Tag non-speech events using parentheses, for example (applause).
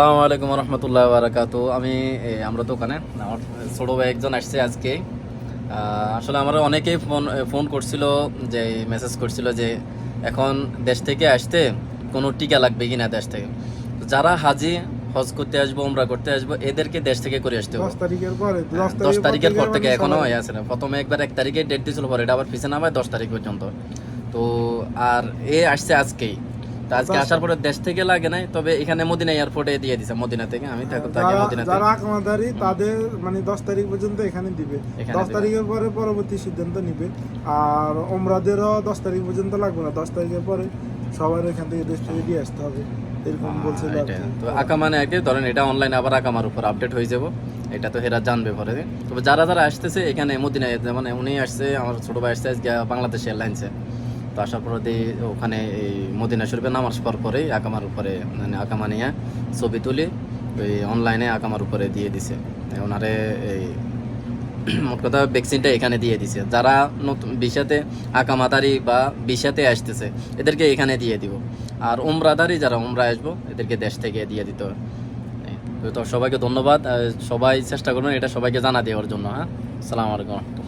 আসসালামু আলাইকুম রহমতুল্লাহ বারাকাতু আমি আমরা দোকানে আমার ছোট ভাই একজন আসছে আজকে। আসলে আমার অনেকেই ফোন ফোন করছিল যে মেসেজ করছিল যে এখন দেশ থেকে আসতে কোনো টিকা লাগবে কিনা দেশ থেকে। যারা হাজি হজ করতে আসব উমরা করতে আসব এদেরকে দেশ থেকে করে আসতে হবে। দশ তারিখের পরে হ্যাঁ, পর থেকে এখনও হয়ে আছে না। প্রথমে একবার এক তারিখে ডেট দিয়েছিল পরে এটা আবার পিছনে নামায় দশ তারিখ পর্যন্ত। তো আর এ আসছে আজকেই। তো আজকে আসার পরে দেশ থেকে লাগে নাই তবে এখানে মদিনা এয়ারপোর্টে দিয়ে দিছে মদিনা থেকে। আমি থাকি- থাকি যারা- আকমাদারি তাদের মানে দশ তারিখ পর্যন্ত এখানে দিবে। এখানে দশ দিবে। তারিখের পরে পরবর্তী সিদ্ধান্ত নিবে। আর ওমরাদেরও দশ তারিখ পর্যন্ত লাগবে না। দশ তারিখের পরে সবার এখান থেকে দেশ থেকে দিয়ে আসতে হবে। এরকম বলছিল। তো আঁকা মানে আর কি ধরেন এটা অনলাইনে আবার আকামার উপর আপডেট হয়ে যাব। এটা তো হেরা জানবে পরে। তবে যারা যারা আসতেছে এখানে মদিনায় যেমন উনি আসছে আমার ছোট ভাই আসছে আজকে বাংলাদেশ এয়ারলাইন্সে তো আসার পরে ওখানে এই মদিনা শরীফে নামাজ পর পরেই আকামার উপরে মানে আকামা নিয়ে ছবি তুলি ওই অনলাইনে আকামার উপরে দিয়ে দিছে। ওনারে এই (clears throat) মোট কথা ভ্যাকসিনটা এখানে দিয়ে দিছে। যারা নতুন বিশাতে আকামাদারি বা বিশাতে আসতেছে, এদেরকে এখানে দিয়ে দিব। আর উমরাদারি যারা, উমরা আসব, এদেরকে দেশ থেকে দিয়ে দিতে হবে। তো সবাইকে ধন্যবাদ। সবাই চেষ্টা করবেন এটা সবাইকে জানা দেওয়ার জন্য হ্যাঁ? সালাম আলাইকুম।